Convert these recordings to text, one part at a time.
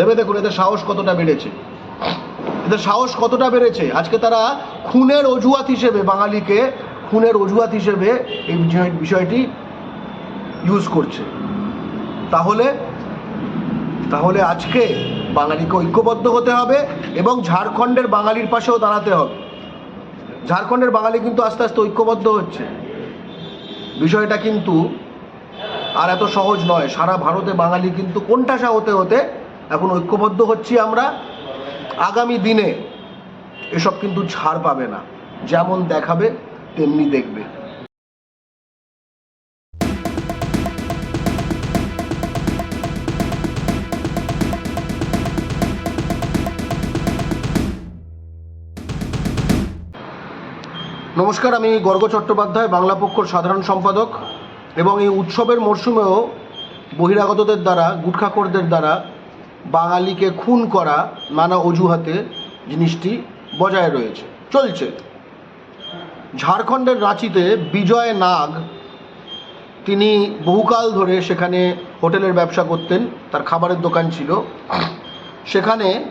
ভেবে দেখুন, এদের সাহস কতটা বেড়েছে। এদের সাহস কতটা বেড়েছে? আজকে তারা খুনের অজুহাত হিসেবে, বাঙালিকে খুনের অজুহাত হিসেবে এই বিষয়- বিষয়টি ইউজ করছে। তাহলে তাহলে আজকে বাঙালিকে ঐক্যবদ্ধ হতে হবে এবং ঝাড়খণ্ডের বাঙালির পাশেও দাঁড়াতে হবে। ঝাড়খণ্ডের বাঙালি কিন্তু আস্তে আস্তে ঐক্যবদ্ধ হচ্ছে। বিষয়টা কিন্তু আর এত সহজ নয়। সারা ভারতে বাঙালি কিন্তু কোনটাসা হতে হতে এখন ঐক্যবদ্ধ হচ্ছি আমরা। আগামী দিনে এসব কিন্তু ছাড় পাবে না। যেমন দেখাবে, তেমনি দেখবে। নমস্কার, আমি গর্গ চট্টোপাধ্যায়, বাংলা পক্ষর সাধারণ সম্পাদক। এবং এই উৎসবের মরশুমেও বহিরাগতদের দ্বারা, গুটখাখোরদের দ্বারা বাঙালিকে খুন করা নানা অজুহাতে জিনিসটি বজায় রয়েছে। চলছে। ঝাড়খণ্ডের রাঁচিতে বিজয় নাগ, তিনি বহুকাল ধরে সেখানে হোটেলের ব্যবসা করতেন, তার খাবারের দোকান ছিল। সেখানে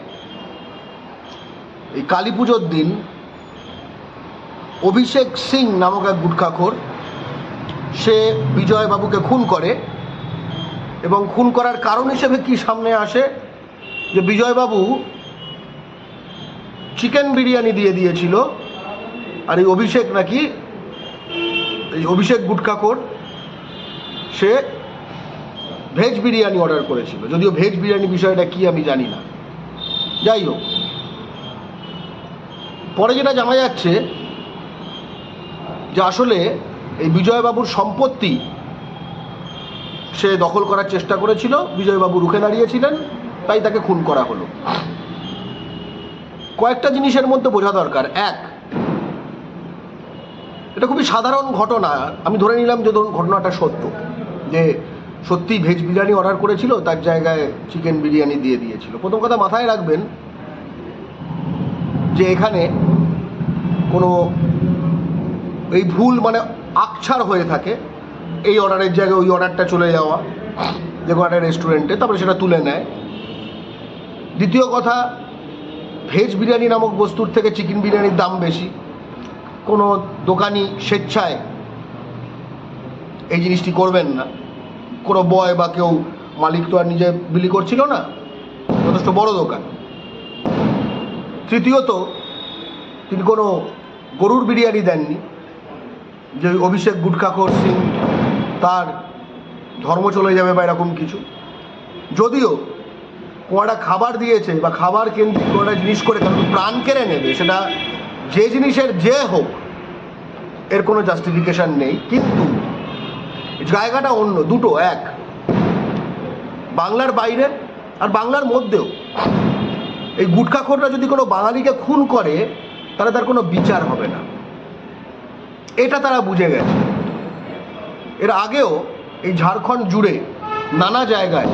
এই কালী পুজোর দিন অভিষেক সিং নামক এক গুটখাখোর, সে বিজয়বাবুকে খুন করে এবং খুন করার কারণ হিসেবে কি সামনে আসে যে বিজয়বাবু চিকেন বিরিয়ানি দিয়ে দিয়েছিল, আর এই অভিষেক নাকি, এই অভিষেক গুটখাখোর সে ভেজ বিরিয়ানি অর্ডার করেছিল। যদিও ভেজ বিরিয়ানি বিষয়টা কি আমি জানি না। যাই হোক, পরে যেটা জানা যাচ্ছে, যে আসলে এই বিজয়বাবুর সম্পত্তি সে দখল করার চেষ্টা করেছিল, বিজয়বাবু রুখে দাঁড়িয়েছিলেন। তাই তাকে খুন করা হলো। কয়েকটা জিনিসের মধ্যে বোঝা দরকার। এক, এটা খুবই সাধারণ ঘটনা। আমি ধরে নিলাম যে ধরুন ঘটনাটা সত্য, যে সত্যি ভেজ বিরিয়ানি অর্ডার করেছিল, তার জায়গায় চিকেন বিরিয়ানি দিয়ে দিয়েছিল। প্রথম কথা মাথায় রাখবেন যে এখানে কোনো এই ভুল মানে আকছার হয়ে থাকে এই অর্ডারের জায়গায় ওই অর্ডারটা চলে যাওয়া, যে কোনো একটা রেস্টুরেন্টে তারপরে সেটা তুলে নেয়। দ্বিতীয় কথা, ভেজ বিরিয়ানি নামক বস্তুর থেকে চিকেন বিরিয়ানির দাম বেশি। কোনো দোকানি স্বেচ্ছায় এই জিনিসটি করবেন না। কোনো বয় বা কেউ, মালিক তো আর নিজে বিলি করছিল না। যথেষ্ট বড় দোকান। তৃতীয়ত, তিনি কোনো গরুর বিরিয়ানি দেননি। যে অভিষেক গুটখাখোর সিং, তার ধর্ম চলে যাবে বা এরকম কিছু। যদিও কোয়াটা খাবার দিয়েছে বা খাবার কেন্দ্রিক কোয়াটা জিনিস করে কারণ প্রাণ কেড়ে নেবে, সেটা যে জিনিসের যে হোক, এর কোনো জাস্টিফিকেশন নেই। কিন্তু জায়গাটা অন্য, দুটো, এক। বাংলার বাইরে আর বাংলার মধ্যেও। এই গুটখাখোররা যদি কোনো বাঙালিকে খুন করে, তাহলে তার কোনো বিচার হবে না। এটা তারা বুঝে গেছে। এর আগেও এই ঝাড়খণ্ড জুড়ে নানা জায়গায়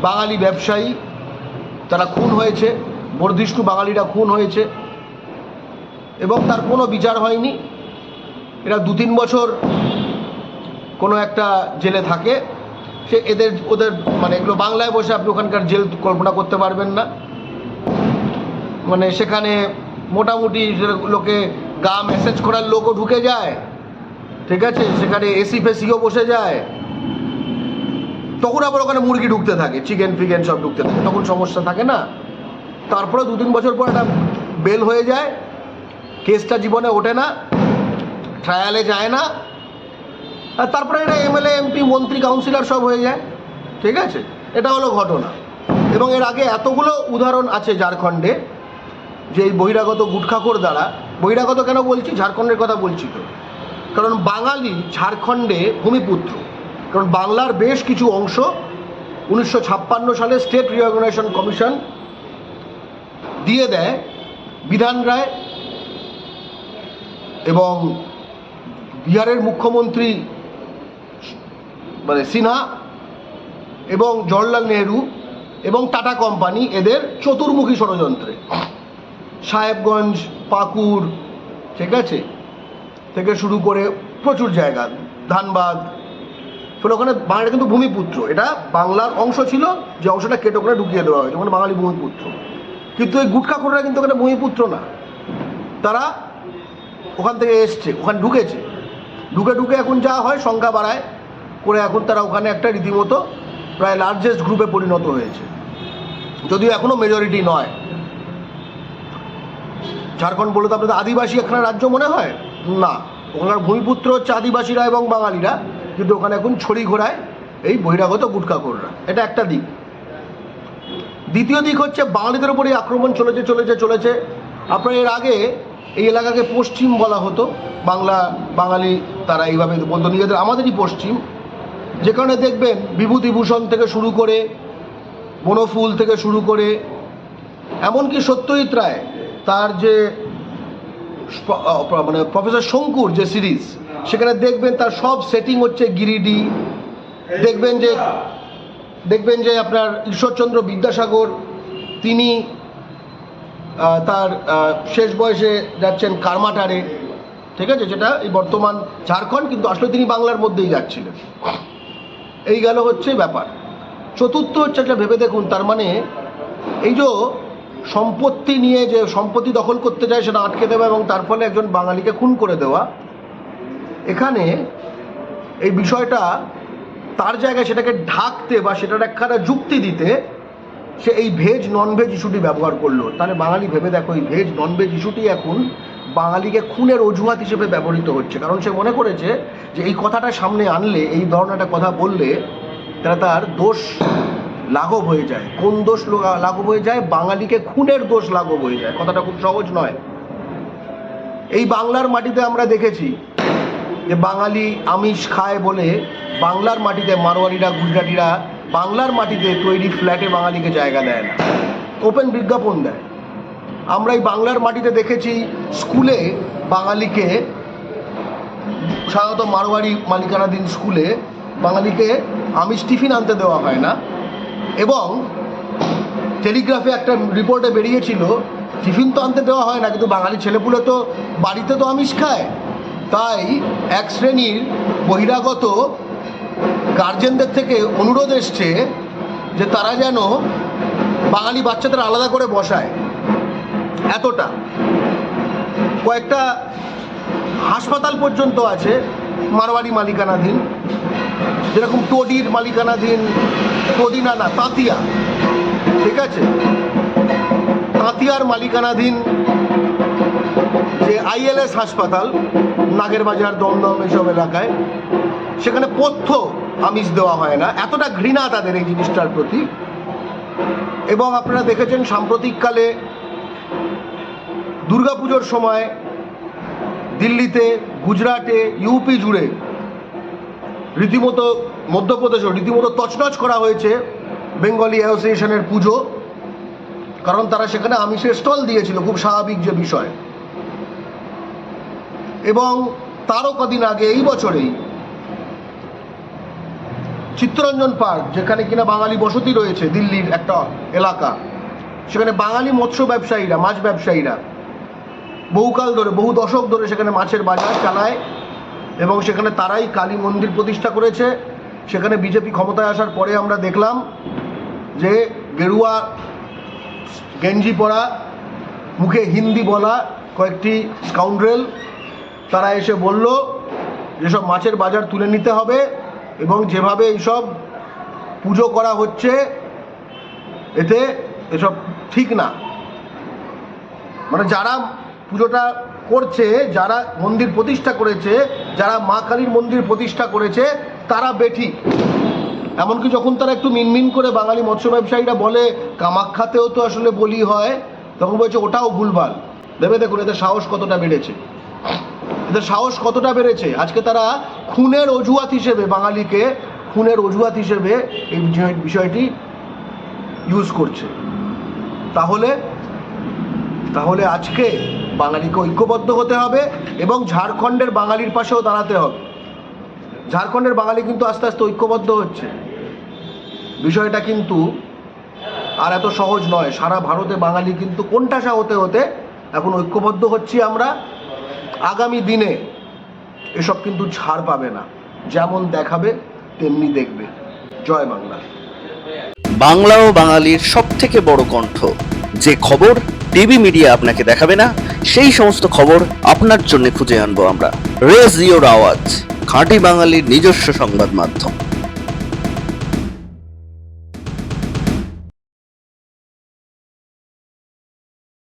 বাঙালি ব্যবসায়ী তারা খুন হয়েছে বর্ধিষ্ণু বাঙালিরা খুন হয়েছে, এবং তার কোনো বিচার হয়নি। এরা দু তিন বছর কোনো একটা জেলে থাকে। সে এদের, ওদের মানে এগুলো বাংলায় বসে আপনি ওখানকার জেল কল্পনা করতে পারবেন না। মানে সেখানে মোটামুটি লোকে গা মেসেজ করার লোকও ঢুকে যায়। ঠিক আছে? সেখানে এসি ফেসিও বসে যায়। তখন আবার ওখানে মুরগি ঢুকতে থাকে চিকেন ফিকেন সব ঢুকতে থাকে। তখন সমস্যা থাকে না? তারপরে দু তিন বছর পর একটা বেল হয়ে যায়, কেসটা জীবনে ওঠে না ট্রায়ালে যায় না। আর তারপরে এটা এমএলএ এমপি মন্ত্রী কাউন্সিলর সব হয়ে যায়। ঠিক আছে? এটা হলো ঘটনা। এবং এর আগে এতগুলো উদাহরণ আছে ঝাড়খণ্ডে, যে এই বহিরাগত গুটখাখোর দ্বারা, বহিরাগত কেন বলছি? ঝাড়খণ্ডের কথা বলছি তো। কারণ বাঙালি ঝাড়খণ্ডে ভূমিপুত্র। কারণ বাংলার বেশ কিছু অংশ উনিশশো ছাপ্পান্ন সালে স্টেট রিঅর্গানাইজেশন কমিশন দিয়ে দেয় বিধান রায় এবং বিহারের মুখ্যমন্ত্রী মানে সিনহা এবং জওহরলাল নেহরু এবং টাটা কোম্পানি এদের চতুর্মুখী ষড়যন্ত্রে। সাহেবগঞ্জ, পাকুড়, ঠিক আছে? থেকে শুরু করে প্রচুর জায়গা, ধানবাদ ফলে ওখানে বাঙালি কিন্তু ভূমিপুত্র। এটা বাংলার অংশ ছিল, যে অংশটা কেটে ওখানে ঢুকিয়ে দেওয়া হয়েছে, ওখানে বাঙালি ভূমিপুত্র। কিন্তু এই গুটখাখোররা কিন্তু ওখানে ভূমিপুত্র না। তারা ওখান থেকে এসছে, ওখানে ঢুকেছে। ঢুকে ঢুকে এখন যা হয় সংখ্যা বাড়ায়, করে এখন তারা ওখানে একটা রীতিমতো প্রায় লার্জেস্ট গ্রুপে পরিণত হয়েছে। যদিও এখনও মেজরিটি নয়। ঝাড়খণ্ড বলে তো, আপনাদের আদিবাসী এখানে রাজ্য মনে হয়? না। ওখানকার ভূমিপুত্র হচ্ছে আদিবাসীরা এবং বাঙালিরা। কিন্তু ওখানে এখন ছড়ি ঘোরায় এই বহিরাগত গুটখাখোররা এটা একটা দিক। দ্বিতীয় দিক হচ্ছে বাঙালিদের উপরেই আক্রমণ চলেছে চলেছে চলেছে। আপনার এর আগে এই এলাকাকে পশ্চিম বলা হতো। বাংলা, বাঙালি তারা এইভাবে বলতো। নিজেদের আমাদেরই পশ্চিম। যে কারণে দেখবেন বিভূতিভূষণ থেকে শুরু করে, বনফুল থেকে শুরু করে, এমনকি সত্যজিৎ রায়, তার যে মানে প্রফেসর শঙ্কুর যে সিরিজ সেখানে দেখবেন তার সব সেটিং হচ্ছে গিরিডি। দেখবেন যে দেখবেন যে আপনার ঈশ্বরচন্দ্র বিদ্যাসাগর, তিনি তার শেষ বয়সে যাচ্ছেন কারমাটারে। ঠিক আছে? যেটা এই বর্তমান ঝাড়খণ্ড, কিন্তু আসলে তিনি বাংলার মধ্যেই যাচ্ছিলেন। এই গেল হচ্ছে ব্যাপার। চতুর্থ হচ্ছে একটা ভেবে দেখুন, তার মানে এই যে সম্পত্তি নিয়ে যে সম্পত্তি দখল করতে যায় সেটা আটকে দেওয়া এবং তার ফলে একজন বাঙালিকে খুন করে দেওয়া এখানে এই বিষয়টা তার জায়গায় সেটাকে ঢাকতে বা সেটার একখানা যুক্তি দিতে সে এই ভেজ নন ভেজ ইস্যুটি ব্যবহার করল। তাহলে বাঙালি ভেবে দেখো, এই ভেজ নন ভেজ ইস্যুটি এখন বাঙালিকে খুনের অজুহাত হিসেবে ব্যবহৃত হচ্ছে। কারণ সে মনে করেছে যে এই কথাটা সামনে আনলে, এই ধরনের একটা কথা বললে তারা তার দোষ লাঘব হয়ে যায়। কোন দোষ লাঘব হয়ে যায়? বাঙালিকে খুনের দোষ লাঘব হয়ে যায়। কথাটা খুব সহজ নয়। এই বাংলার মাটিতে আমরা দেখেছি যে বাঙালি আমিষ খায় বলে বাংলার মাটিতে মারোয়ারিরা গুজরাটিরা বাংলার মাটিতে তৈরি ফ্ল্যাটে বাঙালিকে জায়গা দেয় না। ওপেন বিজ্ঞাপন দেয়। আমরা এই বাংলার মাটিতে দেখেছি স্কুলে বাঙালিকে, সাধারণত মারোয়ারি মালিকানাধীন স্কুলে বাঙালিকে আমিষ টিফিন আনতে দেওয়া হয় না এবং টেলিগ্রাফে একটা রিপোর্টে বেরিয়েছিল, টিফিন তো আনতে দেওয়া হয় না, কিন্তু বাঙালি ছেলেপুলে তো বাড়িতে তো আমিষ খায়। তাই এক শ্রেণির বহিরাগত গার্জেনদের থেকে অনুরোধ এসছে যে তারা যেন বাঙালি বাচ্চাদের আলাদা করে বসায়। এতটা। কয়েকটা হাসপাতাল পর্যন্ত আছে মারোয়ারি মালিকানাধীন। যেরকম টোডির মালিকানাধীন, টোডি না, তাঁতিয়া। ঠিক আছে? তাঁতিয়ার মালিকানাধীন আইএলএস হাসপাতাল নাগের বাজার দমদম এসব এলাকায়। সেখানে পথ্য আমিষ দেওয়া হয় না। এতটা ঘৃণা তাদের এই জিনিসটার প্রতি। এবং আপনারা দেখেছেন, সাম্প্রতিককালে দুর্গাপুজোর সময় দিল্লিতে, গুজরাটে, ইউপি জুড়ে রীতিমতো মধ্যপ্রদেশও রীতিমতো তছনছ করা হয়েছে বেঙ্গলি অ্যাসোসিয়েশনের পুজো। কারণ তারা সেখানে আমিষের স্টল দিয়েছিল, খুব স্বাভাবিক যে বিষয়। এবং তারও কদিন আগে এই বছরেই চিত্তরঞ্জন পার্ক, যেখানে কিনা বাঙালি বসতি রয়েছে, দিল্লির একটা এলাকা, সেখানে বাঙালি মৎস্য ব্যবসায়ীরা, মাছ ব্যবসায়ীরা বহুকাল ধরে, বহু দশক ধরে সেখানে মাছের বাজার চালায় এবং সেখানে তারাই কালী মন্দির প্রতিষ্ঠা করেছে। সেখানে বিজেপি ক্ষমতায় আসার পরে আমরা দেখলাম যে গেরুয়া, গেঞ্জি পরা, মুখে হিন্দি বলা কয়েকটি স্কাউন্ড্রেল তারা এসে বলল, যেসব মাছের বাজার তুলে নিতে হবে এবং যেভাবে এইসব পুজো করা হচ্ছে, এতে এসব ঠিক না। মানে যারা পুজোটা করছে, যারা মন্দির প্রতিষ্ঠা করেছে, যারা মা কালীর মন্দির প্রতিষ্ঠা করেছে, তারা বেঠিক এমনকি যখন তারা একটু মিনমিন করে বাঙালি মৎস্য ব্যবসায়ীরা বলে, কামাখ্যাতেও তো আসলে বলি হয়, তখন বলছে, ওটাও ভুলভাল। ভেবে দেখুন এদের সাহস কতটা বেড়েছে। এদের সাহস কতটা বেড়েছে? আজকে তারা খুনের অজুহাত হিসেবে বাঙালিকে খুনের অজুহাত হিসেবে এই বিষয়- বিষয়টি ইউজ করছে। তাহলে তাহলে আজকে বাঙালিকে ঐক্যবদ্ধ হতে হবে এবং ঝাড়খণ্ডের বাঙালির পাশেও দাঁড়াতে হবে। ঝাড়খণ্ডের বাঙালি কিন্তু আস্তে আস্তে ঐক্যবদ্ধ হচ্ছে। বিষয়টা কিন্তু আর এত সহজ নয়। সারা ভারতে বাঙালি কিন্তু কোণঠাসা হতে হতে এখন ঐক্যবদ্ধ হচ্ছি আমরা। আগামী দিনে এসব কিন্তু ছাড় পাবে না। যেমন দেখাবে, তেমনি দেখবে। জয় বাংলা। বাংলা ও বাঙালির সব থেকে বড় কণ্ঠ। যে খবর টিভি মিডিয়া আপনাকে দেখাবে না, সেই সমস্ত খবর আপনার জন্য খুঁজে আনব আমরা। রেজ ইওর আওয়াজ, খাঁটি বাঙালির নিজস্ব সংবাদ মাধ্যম।